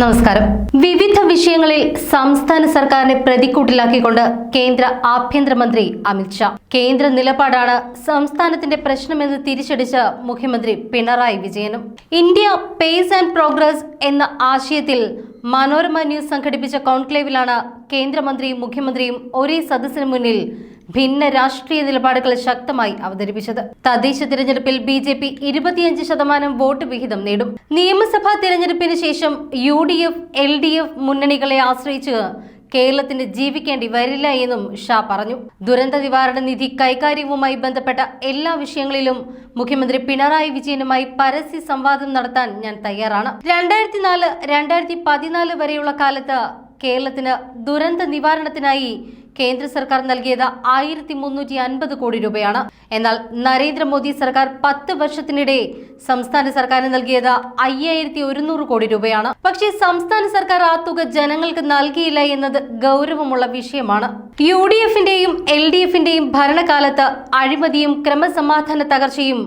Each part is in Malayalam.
നമസ്കാരം. വിവിധ വിഷയങ്ങളിൽ സംസ്ഥാന സർക്കാരിനെ പ്രതിക്കൂട്ടിലാക്കിക്കൊണ്ട് കേന്ദ്ര ആഭ്യന്തരമന്ത്രി അമിത്ഷാ കേന്ദ്ര നിലപാടാണ് സംസ്ഥാനത്തിന്റെ പ്രശ്നമെന്ന് തിരിച്ചടിച്ച മുഖ്യമന്ത്രി പിണറായി വിജയനും. ഇന്ത്യ പേസ് ആൻഡ് പ്രോഗ്രസ് എന്ന ആശയത്തിൽ മനോരമ ന്യൂസ് സംഘടിപ്പിച്ച കോൺക്ലേവിലാണ് കേന്ദ്രമന്ത്രിയും മുഖ്യമന്ത്രിയും ഒരേ സദസ്സിന് മുന്നിൽ ഭിന്ന രാഷ്ട്രീയ നിലപാടുകൾ ശക്തമായി അവതരിപ്പിച്ചത്. തദ്ദേശ തിരഞ്ഞെടുപ്പിൽ ബി ജെ പി ഇരുപത്തിയഞ്ച് ശതമാനം വോട്ട് വിഹിതം നേടും. നിയമസഭാ തിരഞ്ഞെടുപ്പിന് ശേഷം U D F L D F മുന്നണികളെ ആശ്രയിച്ച് കേരളത്തിന് ജീവിക്കേണ്ടി വരില്ല എന്നും ഷാ പറഞ്ഞു. ദുരന്ത നിവാരണ നിധി കൈകാര്യവുമായി ബന്ധപ്പെട്ട എല്ലാ വിഷയങ്ങളിലും മുഖ്യമന്ത്രി പിണറായി വിജയനുമായി പരസ്യ സംവാദം നടത്താൻ ഞാൻ തയ്യാറാണ്. രണ്ടായിരത്തി നാല് രണ്ടായിരത്തി പതിനാല് വരെയുള്ള കാലത്ത് കേരളത്തിന് ദുരന്ത നിവാരണത്തിനായി കേന്ദ്ര സർക്കാർ നൽകിയത് ആയിരത്തി മുന്നൂറ്റി അൻപത് കോടി രൂപയാണ്. എന്നാൽ നരേന്ദ്രമോദി സർക്കാർ പത്ത് വർഷത്തിനിടെ സംസ്ഥാന സർക്കാരിന് നൽകിയത് അയ്യായിരത്തി ഒരുന്നൂറ് കോടി രൂപയാണ്. പക്ഷേ സംസ്ഥാന സർക്കാർ ആ തുക ജനങ്ങൾക്ക് നൽകിയില്ല എന്നത് ഗൗരവമുള്ള വിഷയമാണ്. യു ഡി എഫിന്റെയും എൽ ഡി എഫിന്റെയും ഭരണകാലത്ത് അഴിമതിയും ക്രമസമാധാന തകർച്ചയും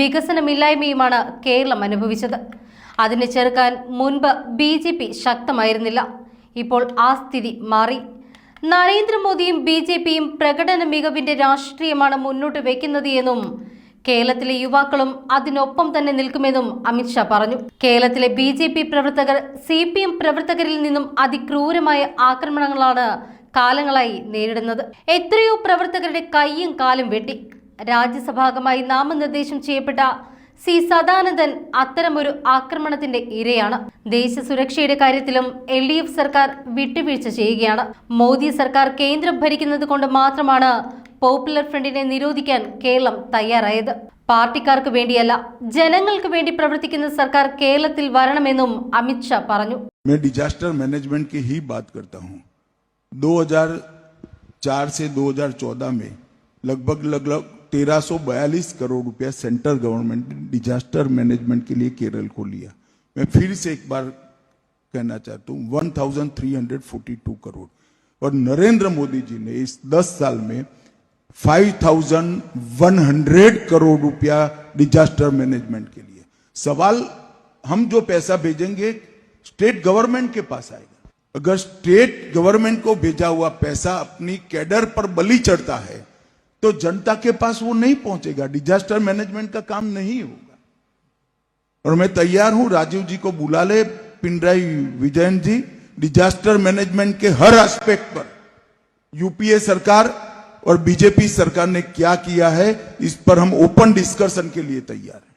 വികസനമില്ലായ്മയുമാണ് കേരളം അനുഭവിച്ചത്. അതിനെ ചെറുക്കാൻ മുൻപ് ബി ശക്തമായിരുന്നില്ല. ഇപ്പോൾ ആ സ്ഥിതി മാറി. നരേന്ദ്രമോദിയും ബി ജെ പിയും പ്രകടന മികവിന്റെ രാഷ്ട്രീയമാണ് മുന്നോട്ട് വെക്കുന്നത് എന്നും കേരളത്തിലെ യുവാക്കളും അതിനൊപ്പം തന്നെ നിൽക്കുമെന്നും അമിത്ഷാ പറഞ്ഞു. കേരളത്തിലെ ബി ജെ പി പ്രവർത്തകർ സി പി എം പ്രവർത്തകരിൽ നിന്നും അതിക്രൂരമായ ആക്രമണങ്ങളാണ് കാലങ്ങളായി നേരിടുന്നത്. എത്രയോ പ്രവർത്തകരുടെ കൈയും കാലും വെട്ടി. രാജ്യസഭാംഗമായി നാമനിർദ്ദേശം ചെയ്യപ്പെട്ട സി സദാനന്ദൻ അത്തരമൊരു ആക്രമണത്തിന്റെ ഇരയാണ് ദേശീയ സുരക്ഷയുടെ കാര്യത്തിലും എൽ ഡി എഫ് സർക്കാർ വിട്ടുവീഴ്ച ചെയ്യുകയാണ് മോദി സർക്കാർ കേന്ദ്രം ഭരിക്കുന്നത് കൊണ്ട് മാത്രമാണ് പോപ്പുലർ ഫ്രണ്ടിനെ നിരോധിക്കാൻ കേരളം തയ്യാറായത് പാർട്ടിക്കാർക്ക് വേണ്ടിയല്ല ജനങ്ങൾക്ക് വേണ്ടി പ്രവർത്തിക്കുന്ന സർക്കാർ കേരളത്തിൽ വരണമെന്നും അമിത്ഷാ പറഞ്ഞു मैं डिजास्टर मैनेजमेंट की ही बात करता हूं 2004 से 2014 में लगभग लगभग 1342 करोड़ रुपया सेंट्रल गवर्नमेंट ने डिजास्टर मैनेजमेंट के लिए केरल को लिया। मैं फिर से एक बार कहना चाहता हूँ 1342 करोड़। और नरेंद्र मोदी जी ने इस 10 साल में 5100 करोड़ रुपया डिजास्टर मैनेजमेंट के लिए। सवाल, हम जो पैसा भेजेंगे, स्टेट गवर्नमेंट के पास आएगा। अगर स्टेट गवर्नमेंट को भेजा हुआ पैसा अपनी कैडर पर बलि चढ़ता है तो जनता के पास वो नहीं पहुंचेगा। डिजास्टर मैनेजमेंट का काम नहीं होगा। और मैं तैयार हूँ, राजीव जी को बुला ले पिंडराई विजयन जी डिजास्टर मैनेजमेंट के हर एस्पेक्ट पर। यूपीए सरकार और बीजेपी सरकार ने क्या किया है, इस पर हम ओपन डिस्कशन के लिए तैयार हैं।